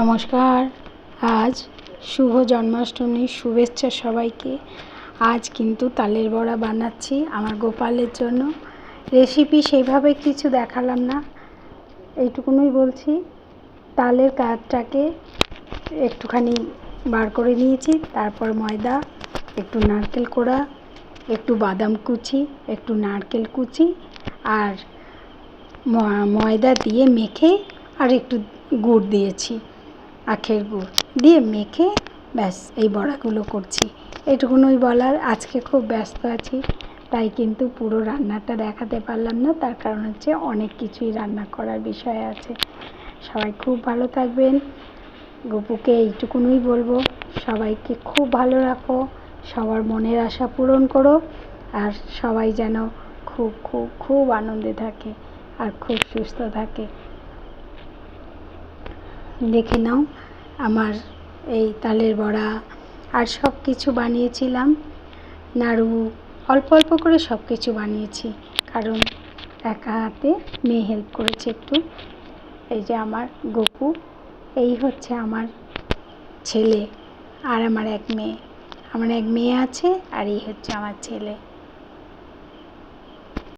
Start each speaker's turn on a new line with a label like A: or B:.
A: নমস্কার। আজ শুভ জন্মাষ্টমীর শুভেচ্ছা সবাইকে। আজ কিন্তু তালের বড়া বানাচ্ছি আমার গোপালের জন্য। রেসিপি সেইভাবে কিছু দেখালাম না। এইটুকুনই বলছি, তালের কাঠটাকে একটুখানি বার করে নিয়েছি, তারপর ময়দা, একটু নারকেল কোড়া, একটু বাদাম কুচি, একটু নারকেল কুচি আর ময়দা দিয়ে মেখে আর একটু গুড় দিয়েছি। আখের গুড় দিয়ে মেখে ব্যাস, এই বড়াগুলো করছি। এটুকুনই বলার, আজকে খুব ব্যস্ত আছি, তাই কিন্তু পুরো রান্নাটা দেখাতে পারলাম না, তার কারণ হচ্ছে অনেক কিছুই রান্না করার বিষয় আছে। সবাই খুব ভালো থাকবেন। গপুকে এইটুকুনই বলব, সবাইকে খুব ভালো রাখো, সবার মনের আশা পূরণ করো, আর সবাই যেন খুব খুব খুব আনন্দে থাকে আর খুব সুস্থ থাকে। দেখে নাও, আমার এই তালের বড়া আর সব কিছু বানিয়েছিলাম। নাড়ু, অল্প অল্প করে সব কিছু বানিয়েছি, কারণ একা হাতে মেয়ে হেল্প করেছে একটু। এই যে আমার গপু, এই হচ্ছে আমার ছেলে আর আমার এক মেয়ে। আমার এক মেয়ে আছে আর এই হচ্ছে আমার ছেলে।